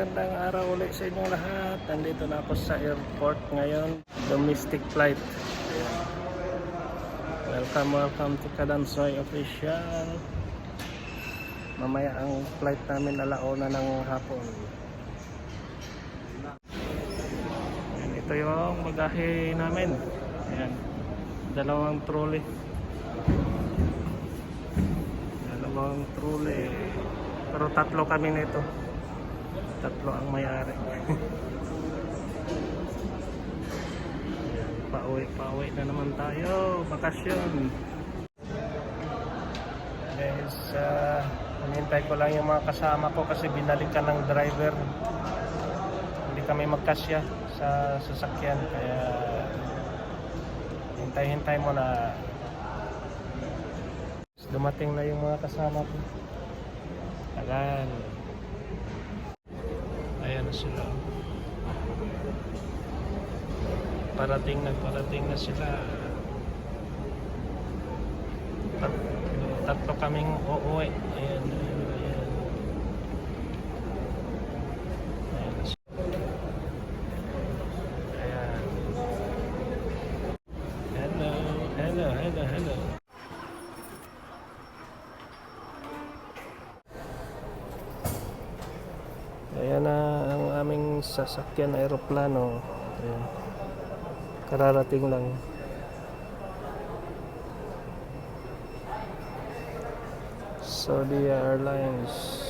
magandang araw ulit sa inyong lahat. Nandito na ako sa airport ngayon. Domestic flight. Welcome, welcome to Kadansoy Official. Mamaya ang flight namin alauna ng hapon. Ayan, ito yung bagahe namin. Ayan. Dalawang trolley. Dalawang trolley. Pero tatlo kami nito. Tatlo ang may-ari. Pauwi, pauwi na naman tayo. Bakasyon. Guys, uh, hinintay ko lang yung mga kasama ko kasi binalikan ng driver. Hindi kami magkasya sa sasakyan. Kaya hintay-hintay mo na dumating na yung mga kasama ko. Tagal. Na sila. Parating na parating na sila. Tat tatlo kaming uuwi. Ayan. Ayan na sila. Ayan. Hello, hello, hello, hello. Ayan na ang aming sasakyan aeroplano. Ayan. Kararating lang. Saudi Airlines.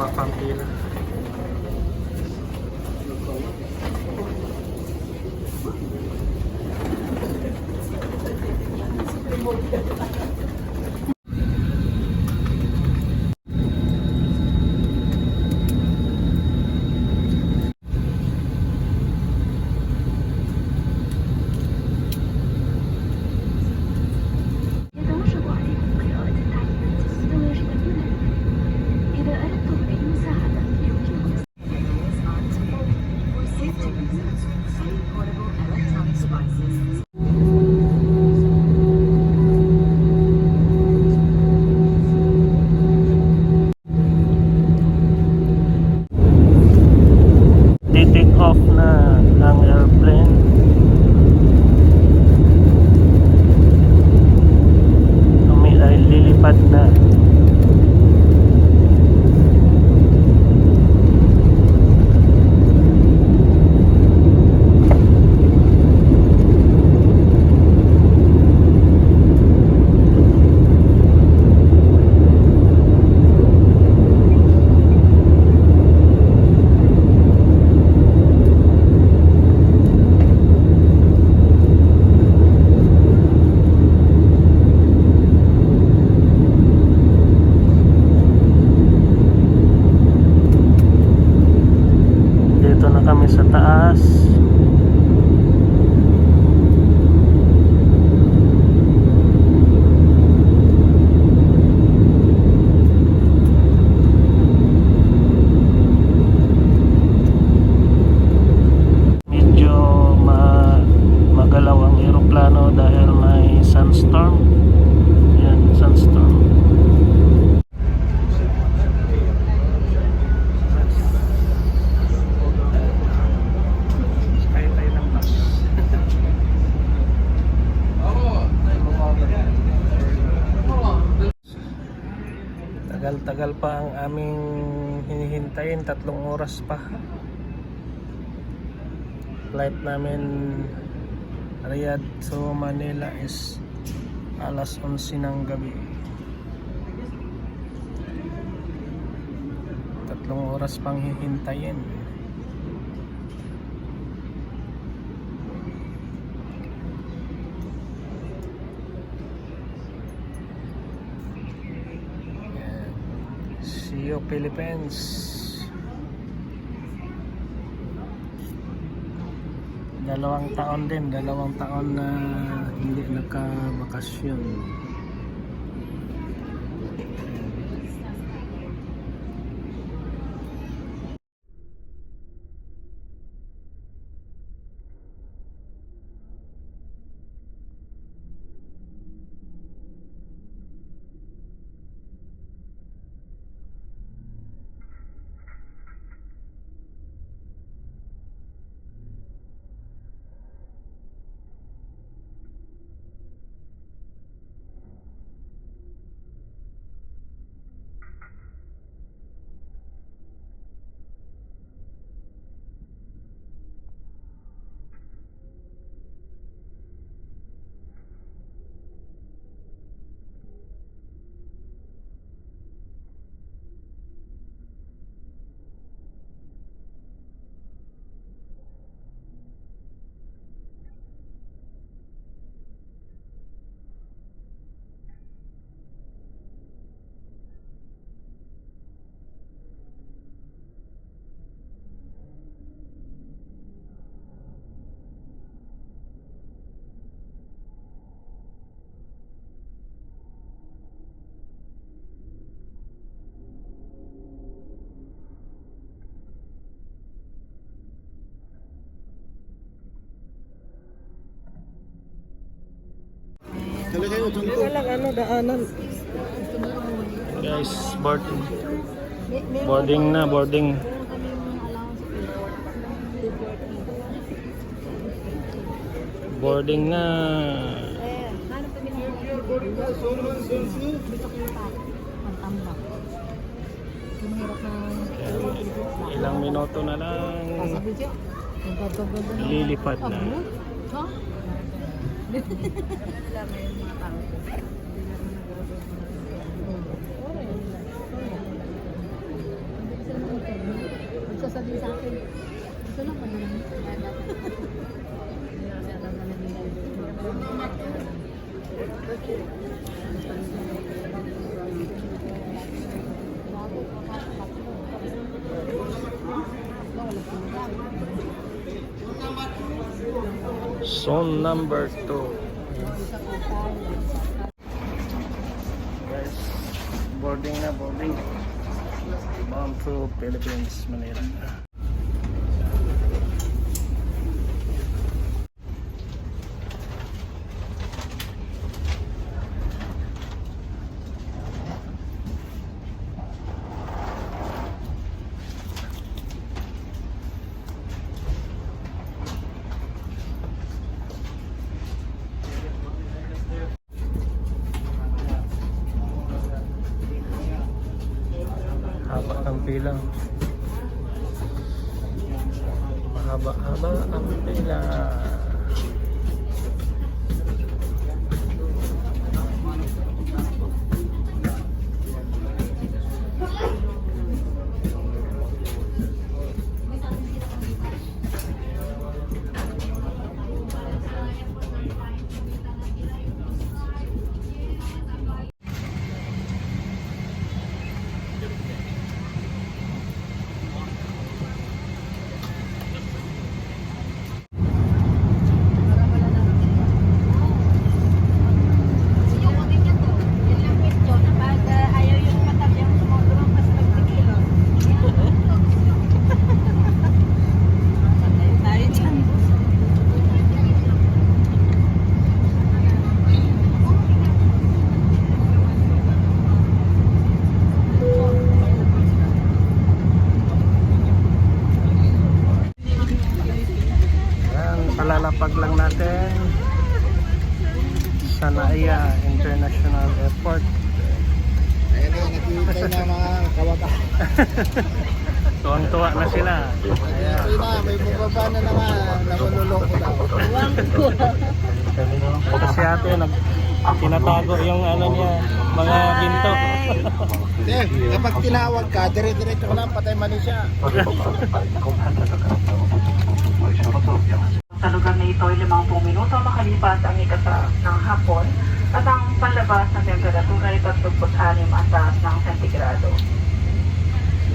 ม翻边了 off na ang airplane. Umi ay lilipad na. Dito na kami sa taas. Medyo ma magalaw ang eroplano dahil may sunstorm. Yan, sunstorm. Kaya tayo ng bus. Tagal-tagal pa ang aming hinihintayin, tatlong oras pa. Flight namin Riyadh to Manila is alas 11 ng gabi. Tatlong oras pang hihintayin. Philippines. Dalawang taon din, dalawang taon na hindi nakabakasyon. ano, daanan. Guys, boarding. Boarding na, boarding. Boarding na. Kaya, ilang minuto na lang lilipad na. Magsasabi sa akin. Gusto lang pag Zone number 2. Guys, boarding na, boarding. Bound to Philippines, Manila. Haba ang pila. Mahaba-haba ang pila. Sa Naya International Airport. Ayan na, nakikita na mga kawata. Tuwang-tuwa na sila. Ayan. Ito na, may bumaba na naman. Nakululoko daw. Kasi ate, nag, tinatago yung ano niya, mga ginto. Hindi, kapag tinawag ka, dire-diretso ko lang, patay mali siya. Sa lugar na ito ay 50 minuto makalipas ang ikasa ng hapon at ang panlabas na temperatura ay 36 ang taas ng sentigrado.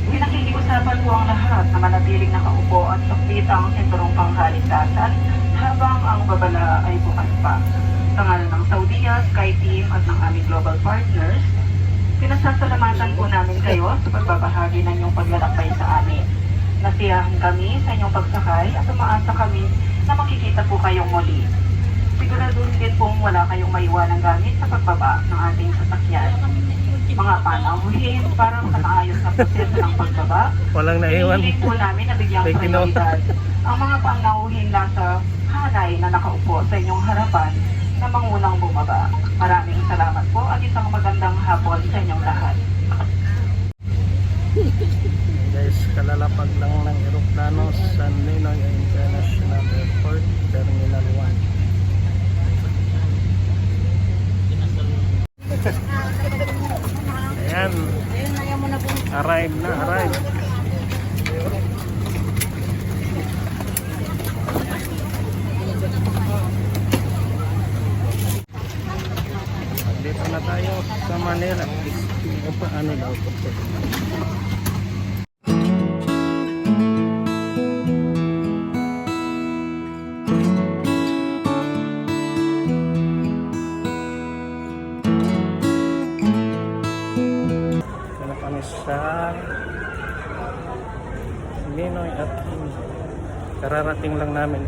Pinakikiusapan po ang lahat na manatiling nakaupo at suklit ang sinturong panghaligtasan habang ang babala ay bukas pa. Sa ngalan ng Saudiya, SkyTeam at ng aming global partners, pinasasalamatan po namin kayo sa pagbabahagi ng inyong paglalakbay sa amin. Nasiyahan kami sa inyong pagsakay at umaasa kami na makikita po kayong muli. Siguraduhin din pong wala kayong maiwanang gamit sa pagbaba ng ating sasakyan. Mga panauhin para sa maayos na proseso ng pagbaba, Walang naiwan. Hinihiling po namin na bigyang May ginawa. prioridad ang mga panauhin nasa hanay na nakaupo sa inyong harapan na mangunang bumaba. Maraming salamat po at isang magandang hapon sa inyong lahat. Kalalapag lang ng eroplano sa Ninoy International Airport, Terminal 1. Ayan, arrive na, arrive. Kararating lang namin.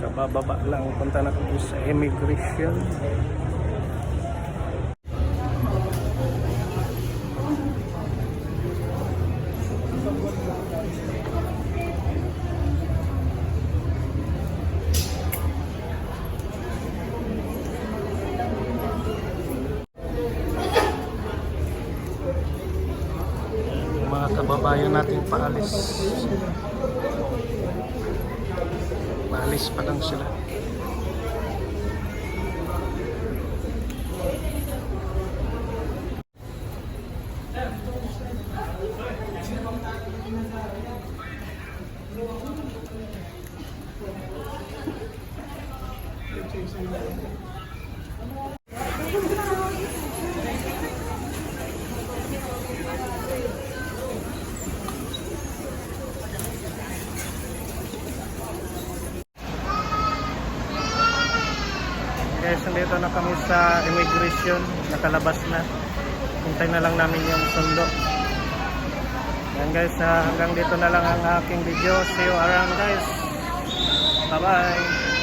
Kabababa lang. Punta na kami sa immigration. mga kababayan natin paalis pa lang sila guys nandito na kami sa immigration. Nakalabas na. Hintay na lang namin yung sundo. Yan guys ah, hanggang dito na lang ang aking video. See you around guys. Bye bye